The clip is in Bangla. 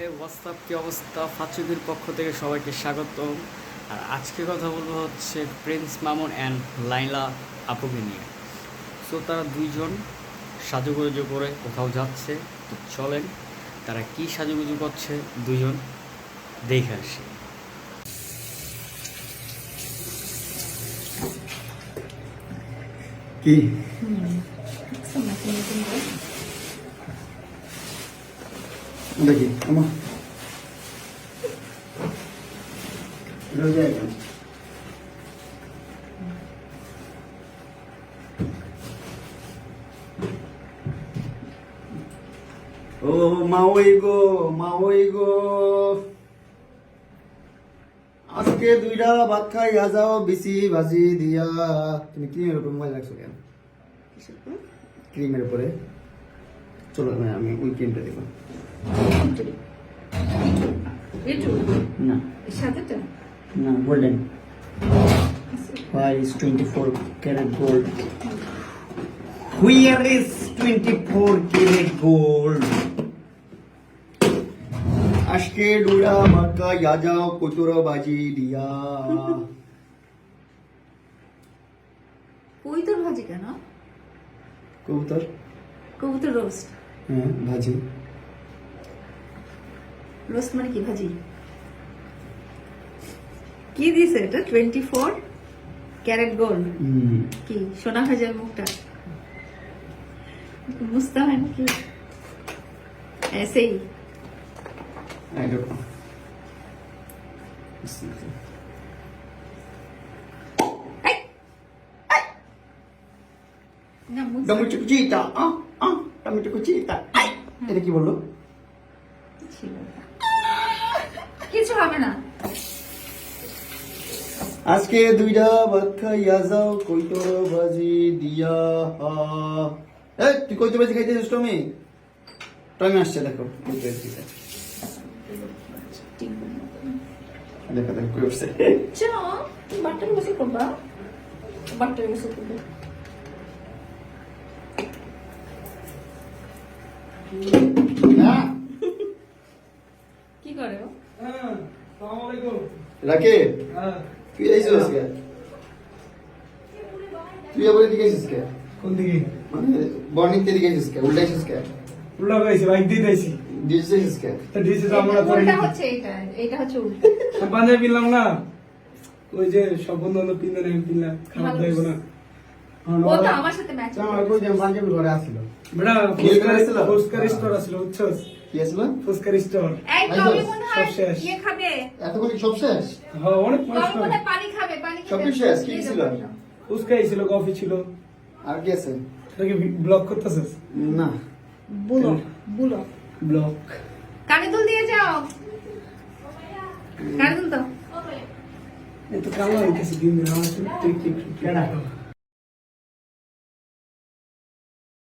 হে হোয়াটসঅ্যাপ কি অবস্থা? ফাচুকির পক্ষ থেকে সবাইকে স্বাগত আর আজকে কথা বলব হচ্ছে প্রিন্স মামুন অ্যান্ড লাইলা আপুকে নিয়ে। সো তারা দুইজন সাজুগুজু করে কোথাও যাচ্ছে তো চলেন তারা কি সাজুগুজু করছে দুজন দেখে আসি। কি? দেখি আমা রোজা এখন। ও মা ওই গো মা ওই গো। আজকে দুইটা ভাত খাই যাও বেশি ভাজি দিয়া। তুমি ক্রিমের উপর মোবাইল রাখছো কেন? ক্রিমের উপরে। চলো আমি ওই ক্রিমটা দেবো এটু না। সাদাটা না golden Why is 24 karat gold? Where is 24 karat gold? আজকে ডুরা মাকা যাও কচুরা বাজি দিয়া। কবুতর ভাজি কেন? কবুতর? কবুতর রোস্ট হ্যাঁ ভাজি। রোস্ট মানে কি ভাজি? কি দিয়েছে এটা? টোয়েন্টি ফোর ক্যারেট গোল্ড কি? সোনা ভাজার মুখটা? মুছতে হয় নাকি. না। মুছতে টমেটো আহ আহ টমেটো কুচিটা। এটা কি বলল? ছিল। কিছু হবে না। আজকে দুইটা ভাত খাইয়া যাও কইতর বাজি দিয়া হা। এই তুই কইতর বাজি খাইতে যাস টমি? টমি আসছে দেখো। দেখো দেখো কই উঠছে। চা বাট্টার গোসল করবা। গোসল করবে। হ্যাঁ কি করে ও? রাকে তুই আইছিস আজকে? তুই আবার এদিকে আইছিস কে? কোন দিকে? মানে বর্নিং তে এদিকে আইছিস কে? উল্টা আইছিস কে? উল্টা গাইছি বাইক দিয়ে দিয়েছি। আইছিস কে? তা ডিসে আমরা করে উল্টা হচ্ছে এটা এটা হচ্ছে উল্টা। পাঞ্জাবি কিনলাম না? ওই যে সব বন্ধু বান্ধব কিনতে নেই কিনলাম খারাপ ভালো দেবো না। ও তো আমার সাথে ম্যাচ আমার কই যে পাঞ্জাবি ঘরে আসছিল। বেটা কি? ফুচকার স্টোর আসলো বুঝছস? কি স্টোর এই মনে হয় সব শেষ। ইয়ে খাবে। সব শেষ? হ্যাঁ অনেক টমি মানুষ পানি খাবে পানি খাবে। কিছু শেষ, কি ছিল? ফুচকা ছিল কফি ছিল। আর কি আছে? এটাকে ব্লক করতেছিস? না। বুলো বুলো। ব্লক কানে দুল দিয়ে যাও। কানে দুল তো এত কালো হইতেছে দিন আমার তুই কি কেডা?